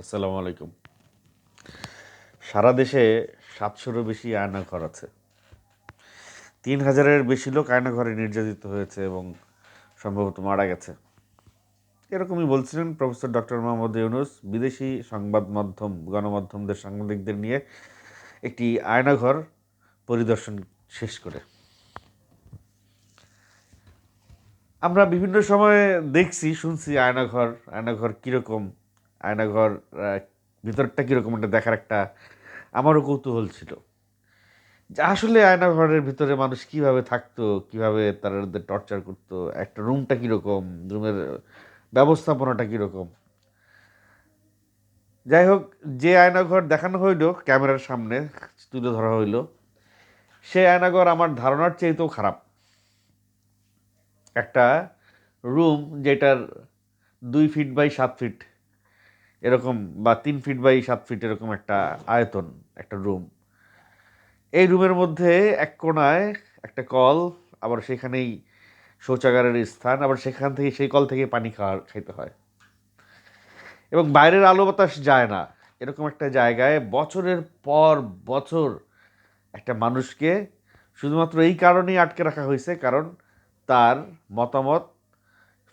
আসসালামু আলাইকুম। সারা দেশে সাতশোরও বেশি আয়নাঘর আছে। তিন হাজারের বেশি লোক আয়নাঘরে নির্যাতিত হয়েছে এবং সম্ভবত মারা গেছে। এরকমই বলছিলেন প্রফেসর ডক্টর মোহাম্মদ ইউনুস, বিদেশি সংবাদ মাধ্যম, গণমাধ্যমদের সাংবাদিকদের নিয়ে একটি আয়নাঘর পরিদর্শন শেষ করে। আমরা বিভিন্ন সময়ে দেখছি, শুনছি আয়নাঘর আয়নাঘর কীরকম আয়নাঘর ভিতরটা কীরকম একটা দেখার একটা আমারও কৌতূহল ছিল। যে আসলে আয়নাঘরের ভিতরে মানুষ কীভাবে থাকতো, কীভাবে তাদের টর্চার করতো, একটা রুমটা কীরকম, রুমের ব্যবস্থাপনাটা কীরকম। যাই হোক, যে আয়নাঘর দেখানো হইল, ক্যামেরার সামনে তুলে ধরা হইল, সেই আয়নাঘর আমার ধারণার চেয়েতেও খারাপ। একটা রুম যেটার দুই ফিট বাই সাত ফিট এরকম বা তিন ফিট বাই সাত ফিট এরকম একটা আয়তন, একটা রুম এই রুমের মধ্যে এক কোণায় একটা কল, আবার সেখানেই শৌচাগারের স্থান, আবার সেখান থেকে, সেই কল থেকে পানি খাওয়া, খাইতে হয়। এবং বাইরের আলো বাতাস যায় না। এরকম একটা জায়গায় বছরের পর বছর একটা মানুষকে শুধুমাত্র এই কারণেই আটকে রাখা হয়েছে, কারণ তার মতামত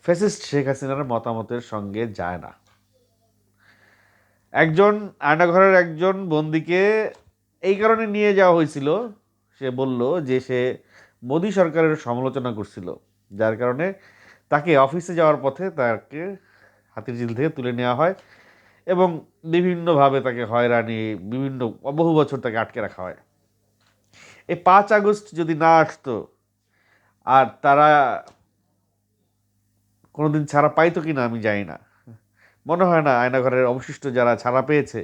ফেসিস্ট শেখ হাসিনার মতামতের সঙ্গে যায় না। একজন আয়নাঘরের একজন বন্দিকে এই কারণে নিয়ে যাওয়া হয়েছিল। সে বলল যে সে মোদী সরকারের সমালোচনা করছিল, যার কারণে তাকে অফিসে যাওয়ার পথে তাকে হাতির ঝিল থেকে তুলে নেওয়া হয় এবং বিভিন্নভাবে তাকে হয়রানি, বিভিন্ন, বহু বছর তাকে আটকে রাখা হয়। এই পাঁচ আগস্ট যদি না আসতো, আর তারা কোনোদিন ছাড়া পাইতো কি না আমি জানি না। মনে হয় না আয়নাঘরের অবশিষ্ট যারা ছাড়া পেয়েছে,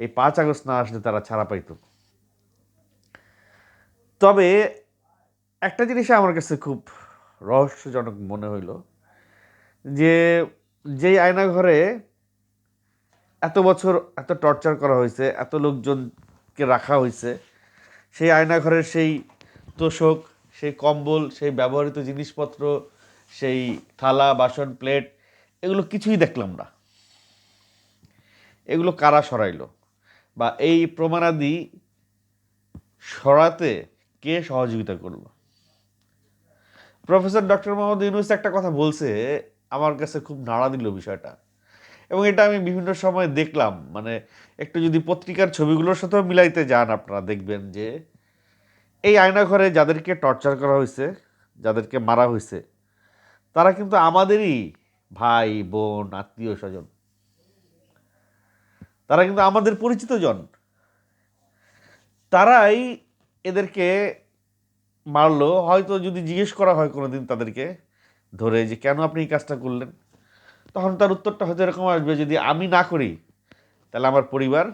এই পাঁচ আগস্ট না আসলে তারা ছাড়া পাইতো। তবে একটা জিনিস আমার কাছে খুব রহস্যজনক মনে হইল যে, যেই আয়নাঘরে এত বছর এত টর্চার করা হয়েছে, এত লোকজনকে রাখা হয়েছে, সেই আয়নাঘরের সেই তোষক, সেই কম্বল, সেই ব্যবহৃত জিনিসপত্র, সেই থালা, বাসন, প্লেট, এগুলো কিছুই দেখলাম না। এগুলো কারা সরাইলো? বা এই প্রমাণাদি সরাতে কে সহযোগিতা করল? প্রফেসর ডক্টর মোহাম্মদ ইউনুস একটা কথা বলছে, আমার কাছে খুব নাড়া দিল বিষয়টা। এবং এটা আমি বিভিন্ন সময় দেখলাম মানে একটু যদি পত্রিকার ছবিগুলোর সাথেও মিলাইতে যান আপনারা, দেখবেন যে এই আয়নাঘরে যাদেরকে টর্চার করা হয়েছে যাদেরকে মারা হয়েছে তারা কিন্তু আমাদেরই ভাই, বোন আত্মীয় স্বজন তারা কিন্তু আমাদের পরিচিত জন। তারাই এদেরকে মারলো। হয়তো যদি জিজ্ঞেস করা হয় কোনোদিন তাদেরকে ধরে যে, কেন আপনি এই কাজটা করলেন? তখন তার উত্তরটা হয়তো এরকম আসবে, যদি আমি না করি, তাহলে আমার পরিবার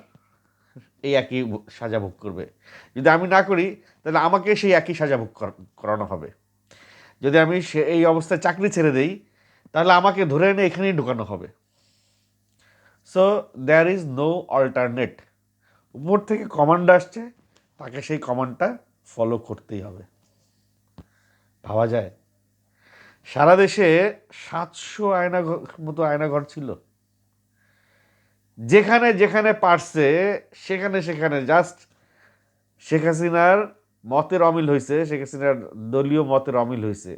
এই একই সাজা ভোগ করবে। যদি আমি না করি, তাহলে আমাকে সেই একই সাজা ভোগ কর- করানো হবে। যদি আমি সে, এই অবস্থায় চাকরি ছেড়ে দেই, তাহলে আমাকে ধরে এনে এখানেই ঢোকানো হবে। So there is no alternate উপর থেকে কমান্ড আসছে, তাকে সেই কমান্ডটা ফলো করতেই হবে। ভাবা যায়? সারা দেশে সাতশো আয়নাঘর মতো আয়নাঘর ছিল। যেখানে যেখানে পারছে, সেখানে সেখানে জাস্ট শেখ হাসিনার মতের অমিল হয়েছে শেখ হাসিনার দলীয় মতের অমিল হয়েছে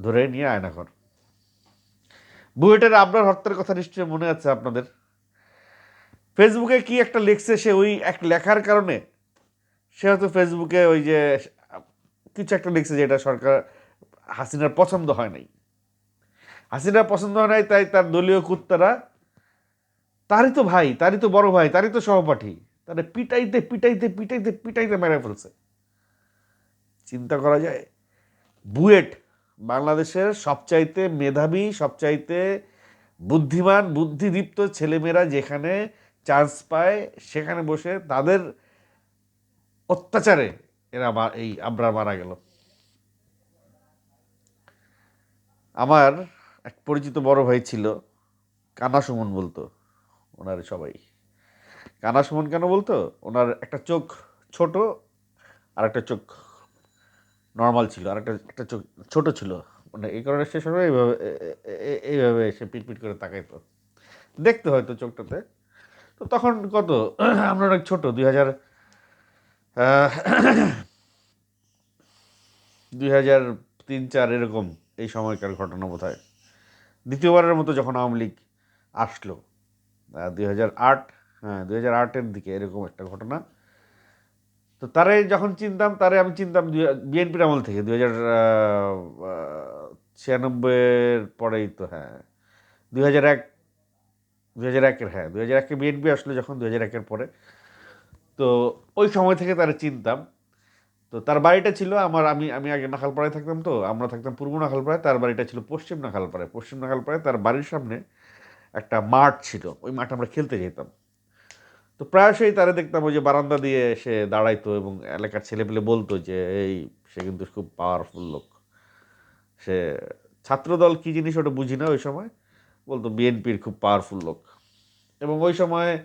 ধরে নিয়ে আয়নাঘর বুয়েটের আবরার হত্যার কথা নিশ্চয়ই মনে আছে আপনাদের? ফেসবুকে কি একটা লিখছে সে ওই এক লেখার কারণে? সে হয়তো ফেসবুকে ওই যে কিছু একটা লিখছে যে এটা সরকার হাসিনার পছন্দ হয় নাই। হাসিনার পছন্দ হয় নাই, তাই তার দলীয় কুত্তারা, তারই তো ভাই, তারই তো বড় ভাই, তারই তো সহপাঠী, তারা পিটাইতে পিটাইতে পিটাইতে পিটাইতে মেরে ফেলছে। চিন্তা করা যায়, বুয়েট বাংলাদেশের সবচাইতে মেধাবী, সবচাইতে বুদ্ধিমান, বুদ্ধিদীপ্ত ছেলেমেয়েরা যেখানে চান্স পায়, সেখানে বসে তাদের অত্যাচারে এরা এই আমরা মারা গেল। আমার এক পরিচিত বড় ভাই ছিল, কানা সুমন বলতো, ওনার সবাই। কানা সুমন কেন বলতো? ওনার একটা চোখ ছোট আর একটা চোখ নর্মাল ছিল, আর একটা একটা ছোট ছিল। মানে এই কারণে সে সময় এইভাবে এইভাবে এসে পিটপিট করে তাকাইতো। দেখতে হয়তো চোখটাতে। তো তখন কত? আমরা অনেক ছোট, দুই হাজার দুই হাজার তিন, চার এরকম এই সময়কার ঘটনা বোধ হয় দ্বিতীয়বারের মতো যখন আওয়ামী লীগ আসলো দুই হাজার আট হ্যাঁ দুই হাজার আটের দিকে এরকম একটা ঘটনা। তো তারে যখন চিনতাম, তারে আমি চিনতাম বিএনপির আমল থেকে, দুই হাজার ছিয়ানব্বইয়ের পরেই তো হ্যাঁ। দুই হাজার এক, দুই হাজার একের হ্যাঁ দুই হাজার একে বিএনপি আসলো যখন দুই হাজার একের পরে। তো ওই সময় থেকে তারা চিনতাম। তো তার বাড়িটা ছিল আমার, আমি আমি আগে নাখালপাড়ায় থাকতাম তো, আমরা থাকতাম পূর্ব নাখালপাড়ায়, তার বাড়িটা ছিল পশ্চিম নাখালপাড়ায়। পশ্চিম নাখালপাড়ায় তার বাড়ির সামনে একটা মাঠ ছিল, ওই মাঠে আমরা খেলতে যেতাম। তো প্রায়শই তারা দেখতাম ওই যে বারান্দা দিয়ে সে দাঁড়াইতো এবং এলাকার ছেলেপেলে বলতো যে, এই, সে কিন্তু খুব পাওয়ারফুল লোক। সে ছাত্রদল কী জিনিস ওটা বুঝি না ওই সময়? বলতো, বিএনপির খুব পাওয়ারফুল লোক। এবং ওই সময়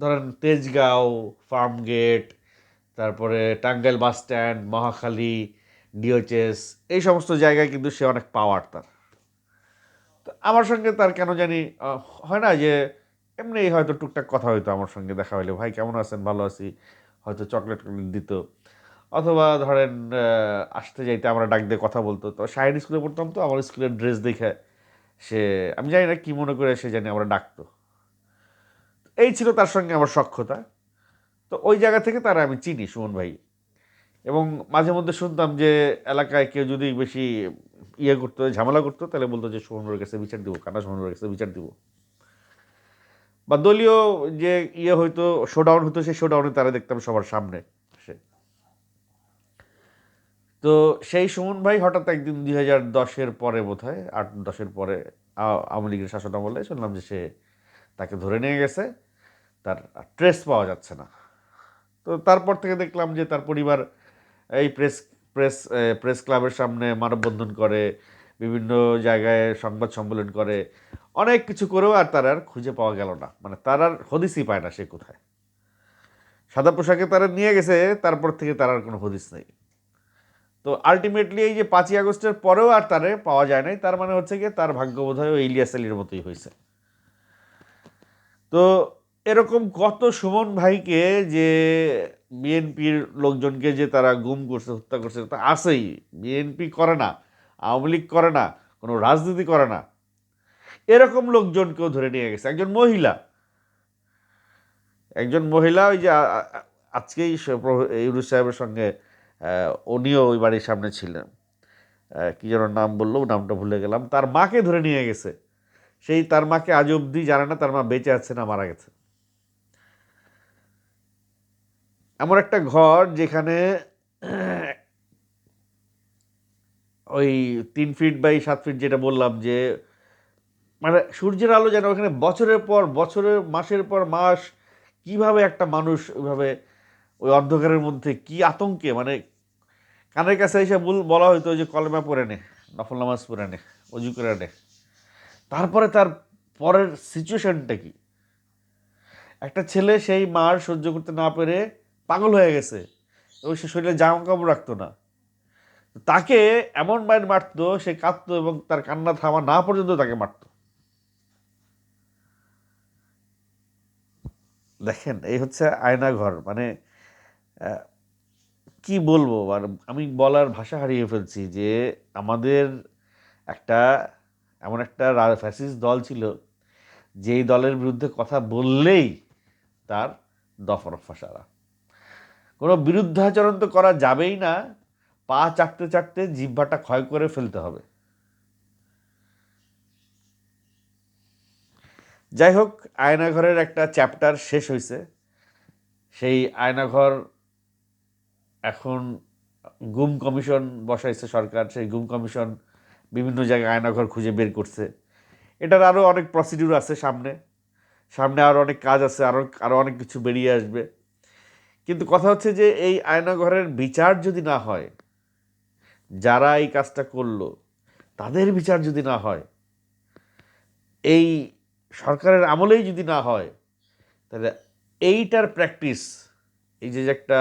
ধরেন তেজগাঁও ফার্ম গেট তারপরে টাঙ্গাইল বাস স্ট্যান্ড, মহাখালী, ডিওচেস, এই সমস্ত জায়গায় কিন্তু সে অনেক পাওয়ার তার। তো আমার সঙ্গে তার কেন জানি হয় না যে এমনি হয়তো টুকটাক কথা হইতো আমার সঙ্গে, দেখা হইলে, ভাই, কেমন আছেন? ভালো আছি। হয়তো চকলেট দিত। অথবা ধরেন আসতে যাইতে আমরা ডাক দিয়ে কথা বলতো। তো শাহিন স্কুলে পড়তাম তো, আমার স্কুলের ড্রেস দেখে সে, আমি জানি না কী মনে করে সে জানি আমরা ডাকতো। এই ছিল তার সঙ্গে আমার সক্ষতা তো ওই জায়গা থেকে তারা আমি চিনি, সুমন ভাই। এবং মাঝে মধ্যে শুনতাম যে এলাকায় কেউ যদি বেশি ইয়ে করতো, ঝামেলা করতো, তাহলে বলতো যে সুমনের কাছে বিচার দিব, কানা সুমনের কাছে বিচার দিব। বা দলীয় যে ইয়ে হয়তো শোডাউন হতো সেই শোডাউনে তারা দেখতাম সবার সামনে সে তো সেই সুমন ভাই হঠাৎ একদিন দুই হাজার দশের পরে বোধ হয় আট, দশের পরে আওয়ামী লীগের শাসন আমলে শুনলাম যে সে তাকে ধরে নিয়ে গেছে, তার ট্রেস পাওয়া যাচ্ছে না। তো তারপর থেকে দেখলাম যে তার পরিবার এই প্রেস প্রেস প্রেস ক্লাবের সামনে মানববন্ধন করে, বিভিন্ন জায়গায় সংবাদ সম্মেলন করে অনেক কিছু করেও আর তার আর খুঁজে পাওয়া গেল না। মানে তার আর হদিসই পায় না সে কোথায়। সাদা পোশাকে তারা নিয়ে গেছে, তারপর থেকে তার আর কোনো হদিস নেই। তো আলটিমেটলি এই যে পাঁচই আগস্টের পরেও আর তারে পাওয়া যায় নাই, তার মানে হচ্ছে গিয়ে তার ভাগ্য বোধ হয় ইলিয়াস আলীর মতোই হয়েছে। তো এরকম কত সুমন ভাইকে যে বিএনপির লোকজনকে যে তারা গুম করছে, হত্যা করছে, তা আসেই বিএনপি করে না, আওয়ামী লীগ করে না, কোনো রাজনীতি করে না। এরকম লোকজনকেও ধরে নিয়ে গেছে। একজন মহিলা। একজন মহিলা ওই যে আজকেই ইউরুস সাহেবের সঙ্গে উনিও ওই বাড়ির সামনে ছিলেন। কী যেন নাম বলল নামটা ভুলে গেলাম। তার মাকে ধরে নিয়ে গেছে। সেই তার মাকে আজ অবধি জানে না, তার মা বেঁচে আছে না মারা গেছে। এমন একটা ঘর যেখানে ওই তিন ফিট বাই সাত ফিট যেটা বললাম যে মানে সূর্যের আলো যেন ওখানে বছরের পর বছরের মাসের পর মাস, কীভাবে একটা মানুষ ওইভাবে ওই অন্ধকারের মধ্যে কি আতঙ্কে? মানে কানের কাছে এসে বলা হয়তো যে কলমা পরে নে, নফল নামাজ পরে নে, অজু করে নে। তারপরে তার পরের সিচুয়েশনটা কি? একটা ছেলে সেই মার সহ্য করতে না পেরে পাগল হয়ে গেছে। এবং সে শরীরে জামা কাপড় রাখতো না। তাকে এমন মায়ের মারতো, সে কাঁদতো এবং তার কান্না থামা না পর্যন্ত তাকে মারতো। দেখেন, এই হচ্ছে আয়নাঘর মানে কি বলব? আর আমি বলার ভাষা হারিয়ে ফেলছি যে, আমাদের একটা, এমন একটা ফ্যাসিস দল ছিল, যেই দলের বিরুদ্ধে কথা বললেই তার দফরফা সারা। কোনো বিরুদ্ধাচরণ তো করা যাবেই না, পা চাটতে চাটতে জিহ্বাটা ক্ষয় করে ফেলতে হবে। যাই হোক আয়নাঘরের একটা চ্যাপ্টার শেষ হয়েছে সেই আয়নাঘর এখন গুম কমিশন বসাইছে সরকার। সেই গুম কমিশন বিভিন্ন জায়গায় আয়নাঘর খুঁজে বের করছে। এটার আরও অনেক প্রসিডিউর আছে সামনে। সামনে আরও অনেক কাজ আছে আরও আরও অনেক কিছু বেরিয়ে আসবে। কিন্তু কথা হচ্ছে যে, এই আয়নাঘরের বিচার যদি না হয়, যারা এই কাজটা করল, তাদের বিচার যদি না হয়, এই সরকারের আমলেই যদি না হয়, তাহলে এইটার প্র্যাকটিস এই যে একটা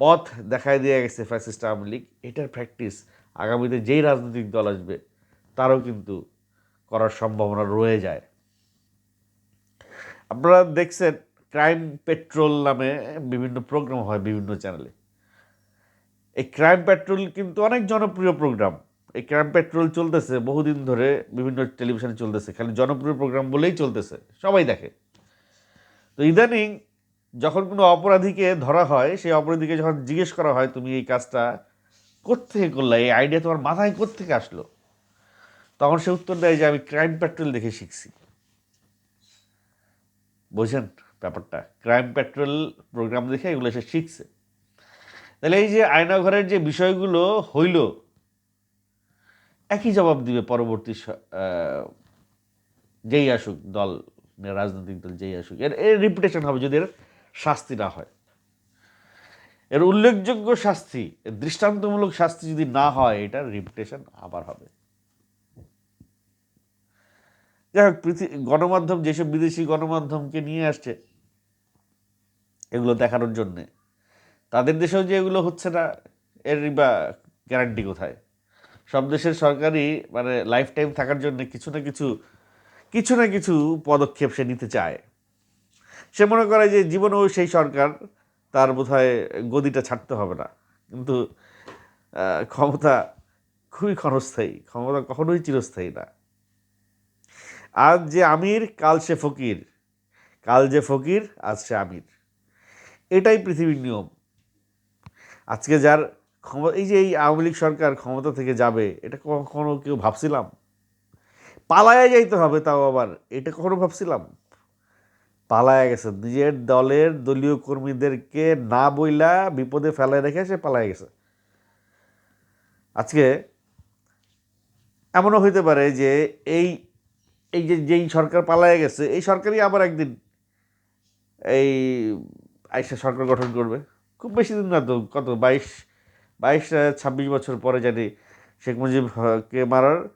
পথ দেখায় দিয়ে গেছে ফ্যাসিস্ট আওয়ামী লীগ, এটার প্র্যাকটিস আগামীতে যেই রাজনৈতিক দল আসবে, তারও কিন্তু করার সম্ভাবনা রয়ে যায়। আপনারা দেখছেন ক্রাইম পেট্রোল নামে বিভিন্ন প্রোগ্রাম হয় বিভিন্ন চ্যানেলে এই ক্রাইম পেট্রোল কিন্তু অনেক জনপ্রিয় প্রোগ্রাম এই ক্রাইম পেট্রোল চলতেছে, বহুদিন ধরে বিভিন্ন টেলিভিশনে চলতেছে, খালি জনপ্রিয় প্রোগ্রাম বলেই চলতেছে, সবাই দেখে। তো ইদানিং যখন কোনো অপরাধীকে ধরা হয়, সেই অপরাধীকে যখন জিজ্ঞেস করা হয়, তুমি এই কাজটা কোত্থেকে করলে? এই আইডিয়া তোমার মাথায় কোত্থেকে আসলো? তখন সে উত্তর দেয় যে, আমি ক্রাইম পেট্রোল দেখে শিখছি। বোঝেন ব্যাপারটা ক্রাইম পেট্রোল প্রোগ্রাম দেখে এগুলো সে শিখছে। তাহলে এই যে আয়নাঘরের যে বিষয়গুলো হইল একই জবাব দিবে পরবর্তী যেই আসুক দল রাজনৈতিক দল যেই আসুক। এর এর রিপুটেশন হবে যদি এর শাস্তি না হয়। এর উল্লেখযোগ্য শাস্তি দৃষ্টান্তমূলক শাস্তি যদি না হয়, এটার রিপুটেশন আবার হবে। যাই হোক পৃথিবী গণমাধ্যম, যেসব বিদেশি গণমাধ্যমকে নিয়ে আসছে, এগুলো দেখানোর জন্যে, তাদের দেশেও যে এগুলো হচ্ছে না, এর বা গ্যারান্টি কোথায়? সব দেশের সরকারই মানে লাইফ টাইম থাকার জন্য কিছু না কিছু কিছু না কিছু পদক্ষেপ সে নিতে চায়। সে মনে করে যে জীবনেও সেই সরকার তার বোধহয় গদিটা ছাড়তে হবে না। কিন্তু ক্ষমতা খুবই ক্ষণস্থায়ী, ক্ষমতা কখনোই চিরস্থায়ী না। আজ যে আমির, কাল সে ফকির। কাল যে ফকির, আজ সে আমির। এটাই পৃথিবীর নিয়ম। আজকে যার ক্ষমতা এই যে এই আওয়ামী লীগ সরকার ক্ষমতা থেকে যাবে, এটা কখনো কেউ ভাবছিলাম? পালায়া যাইতে হবে তাও আবার, এটা কখনো ভাবছিলাম? পালায়া গেছে, নিজের দলের দলীয় কর্মীদেরকে না বইলা বিপদে ফেলায় রেখে সে পালায়া গেছে। আজকে এমনও হইতে পারে যে এই এই যে যেই সরকার পালায়া গেছে, এই সরকারই আবার একদিন এই আইসা সরকার গঠন করবে। খুব বেশি দিন না তো, কত, বাইশ বাইশ ছাব্বিশ বছর পরে জানি শেখ মুজিবকে মারার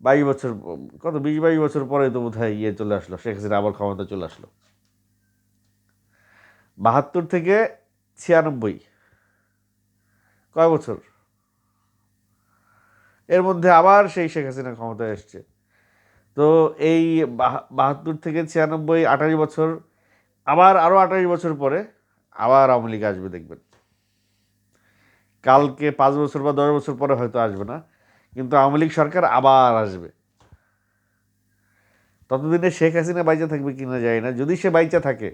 বাইশ বছর, কত, বিশ, বাইশ বছর পরে তো বোধ হয় ইয়ে চলে আসলো, শেখ হাসিনা আবার ক্ষমতা চলে আসলো। বাহাত্তর থেকে ছিয়ানব্বই। কয় বছর? এর মধ্যে আবার সেই শেখ হাসিনা ক্ষমতায় এসছে। তো এই বাহা- বাহাত্তর থেকে ছিয়ানব্বই, আঠাশ বছর, আবার আরও আঠাশ বছর পরে আবার আওয়ামী লীগ আসবে দেখবেন। কালকে পাঁচ বছর বা দশ বছর পরে হয়তো আসবে না, কিন্তু আওয়ামী লীগ সরকার আবার আসবে। ততদিনে শেখ হাসিনা বাইচা থাকবে কিনা যায় না, যদি সে বাইচা থাকে,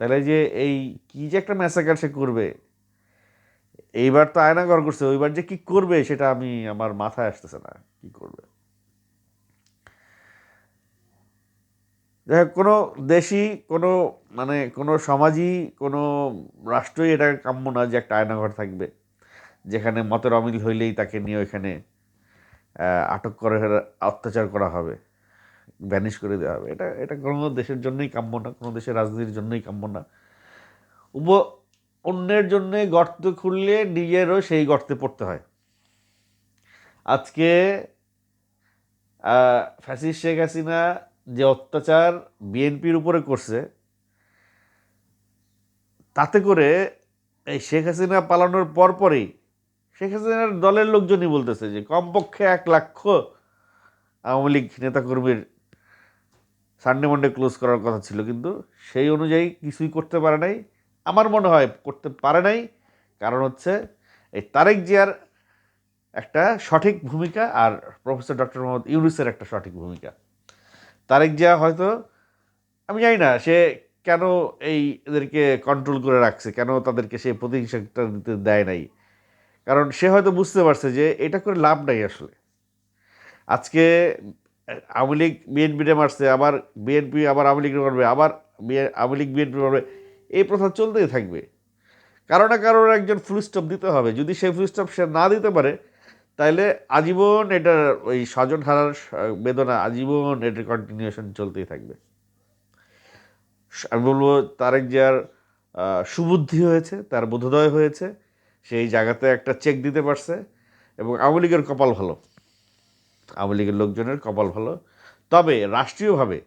তাহলে যে এই কি যে একটা ম্যাসাকার সে করবে, এইবার তো আয়না আয়নাগর করছে, ওইবার যে কি করবে সেটা আমি, আমার মাথায় আসতেছে না, কি করবে। যাই হোক কোনো দেশই, কোনো মানে কোনো সমাজই, কোনো রাষ্ট্রই এটা কাম্য না যে একটা আয়নাঘর থাকবে, যেখানে মতের অমিল হইলেই তাকে নিয়ে ওইখানে আটক করে অত্যাচার করা হবে ব্যানিশ করে দেওয়া হবে। এটা এটা কোনো দেশের জন্যই কাম্য না, কোনো দেশের রাজনীতির জন্যই কাম্য না। উপ, অন্যের জন্যে গর্ত খুললে নিজেরও সেই গর্তে পড়তে হয়। আজকে ফ্যাসিস শেখ হাসিনা যে অত্যাচার বিএনপির উপরে করছে, তাতে করে এই শেখ হাসিনা পালানোর পরপরই শেখ হাসিনার দলের লোকজনই বলতেছে যে কমপক্ষে এক লক্ষ আওয়ামী লীগ নেতাকর্মীর সানডে মন্ডে ক্লোজ করার কথা ছিল, কিন্তু সেই অনুযায়ী কিছুই করতে পারে নাই। আমার মনে হয় করতে পারে নাই, কারণ হচ্ছে এই তারেক জিয়ার একটা সঠিক ভূমিকা আর প্রফেসর ডক্টর মোহাম্মদ ইউনুসের একটা সঠিক ভূমিকা। তারেক জিয়া হয়তো, আমি জানি না, সে কেন এই এদেরকে কন্ট্রোল করে রাখছে? কেন তাদেরকে সে প্রতিহিংসাটা দিতে দেয় নাই? কারণ সে হয়তো বুঝতে পারছে যে এটা করে লাভ নাই আসলে। আজকে আওয়ামী লীগ বিএনপিটা মারছে, আবার বিএনপি, আবার আওয়ামী লীগ মারবে, আবার আওয়ামী লীগ, বিএনপি মারবে, এই প্রথা চলতেই থাকবে। কারও না কারোর একজন ফুল স্টপ দিতে হবে। যদি সেই ফুল স্টপ সে না দিতে পারে তাহলে আজীবন এটার ওই স্বজন হারার বেদনা আজীবন এটার কন্টিনিউশন চলতেই থাকবে। আমি বলব তারেক জিয়ার সুবুদ্ধি হয়েছে, তার বোধোদয় হয়েছে সেই জায়গাতে একটা চেক দিতে পারছে এবং আওয়ামী লীগের কপাল ভালো। আওয়ামী লীগের লোকজনের কপাল ভালো। তবে রাষ্ট্রীয়ভাবে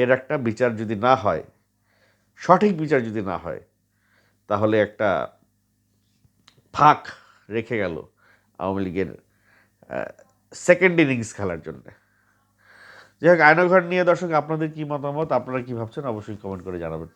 এর একটা বিচার যদি না হয়, সঠিক বিচার যদি না হয়, তাহলে একটা ফাঁক রেখে গেল আওয়ামী লীগের সেকেন্ড ইনিংস খেলার জন্য। যাই হোক, আয়নাঘর নিয়ে দর্শক, আপনাদের কী মতামত? আপনারা কী ভাবছেন? অবশ্যই কমেন্ট করে জানাবেন।